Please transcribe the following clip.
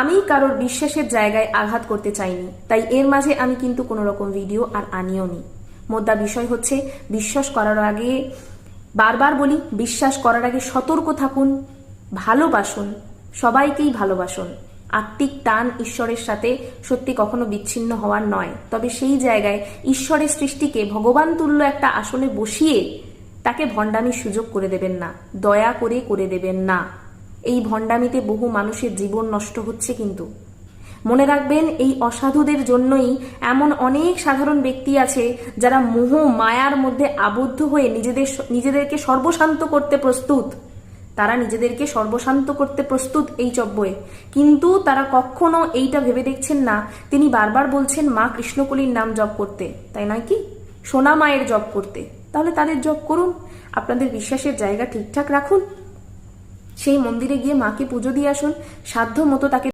আমি কারোর বিশ্বাসের জায়গায় আঘাত করতে চাইনি, তাই এর মাঝে আমি কিন্তু কোনো রকম ভিডিও আর আনিও নি। মোদ্দা বিষয় হচ্ছে, বিশ্বাস করার আগে বারবার বলি, বিশ্বাস করার আগে সতর্ক থাকুন, ভালোবাসুন, সবাইকেই ভালোবাসুন। আত্মিক টান ঈশ্বরের সাথে সত্যি কখনো বিচ্ছিন্ন হওয়ার নয়। তবে সেই জায়গায় ঈশ্বরের সৃষ্টিকে ভগবান তুল্য একটা আসনে বসিয়ে তাকে ভণ্ডামির সুযোগ করে দেবেন না। দয়া করে করে দেবেন না। এই ভণ্ডামিতে বহু মানুষের জীবন নষ্ট হচ্ছে কিন্তু। মনে রাখবেন, এই অসাধুদের জন্যই এমন অনেক সাধারণ ব্যক্তি আছে যারা মোহ মায়ার মধ্যে আবদ্ধ হয়ে নিজেদের নিজেদেরকে সর্বশান্ত করতে প্রস্তুত। তারা নিজেদেরকে সর্বশান্ত করতে প্রস্তুত এই চব্বয়ে। কিন্তু তারা কখনো এইটা ভেবে দেখছেন না, তিনি বারবার বলছেন, মা, কৃষ্ণকলির নাম জপ করতে। তাই নয় কি? সোনা মায়ের জপ করতে। তাহলে তাদের জপ করুন। আপনাদের বিশ্বাসের জায়গা ঠিকঠাক রাখুন। সেই মন্দিরে গিয়ে মাকে পুজো দিয়ে আসুন। সাধ্য মতো তাকে